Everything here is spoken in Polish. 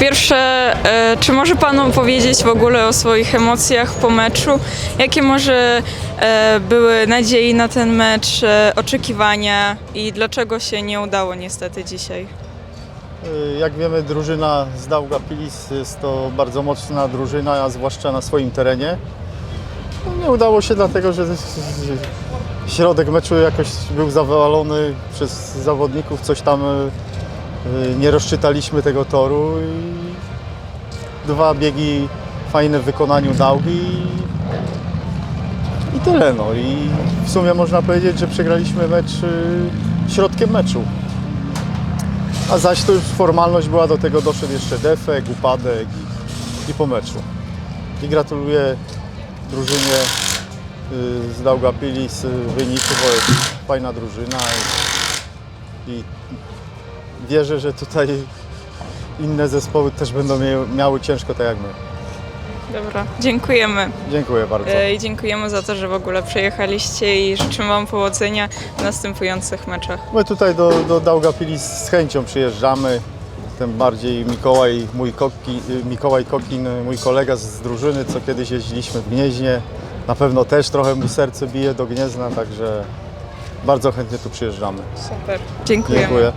pierwsze, e, czy może Pan powiedzieć w ogóle o swoich emocjach po meczu? Jakie może e, były nadziei na ten mecz, e, oczekiwania i dlaczego się nie udało niestety dzisiaj? Jak wiemy, drużyna z Daugavpilis jest to bardzo mocna drużyna, a zwłaszcza na swoim terenie. No, Nie udało się dlatego, że środek meczu jakoś był zawalony przez zawodników, coś tam nie rozczytaliśmy tego toru i dwa biegi fajne w wykonaniu Daugi i, tyle. No. I w sumie można powiedzieć, że przegraliśmy mecz y, środkiem meczu. A zaś to już formalność była, do tego doszedł jeszcze defekt, upadek i, i po meczu. I gratuluję drużynie y, z Daugavpilis y, wyniku, bo jest fajna drużyna i, i wierzę, że tutaj inne zespoły też będą miały ciężko tak jak my. Dobra, dziękujemy. Dziękuję bardzo. E, I dziękujemy za to, że w ogóle przyjechaliście i życzymy Wam powodzenia w następujących meczach. My tutaj do, do z chęcią przyjeżdżamy. Tym bardziej Mikołaj, mój Koki, Mikołaj Kokin, mój kolega z drużyny, co kiedyś jeździliśmy w Gnieźnie. Na pewno też trochę mu serce bije do Gniezna, także bardzo chętnie tu przyjeżdżamy. Super. Dziękujemy. Dziękuję.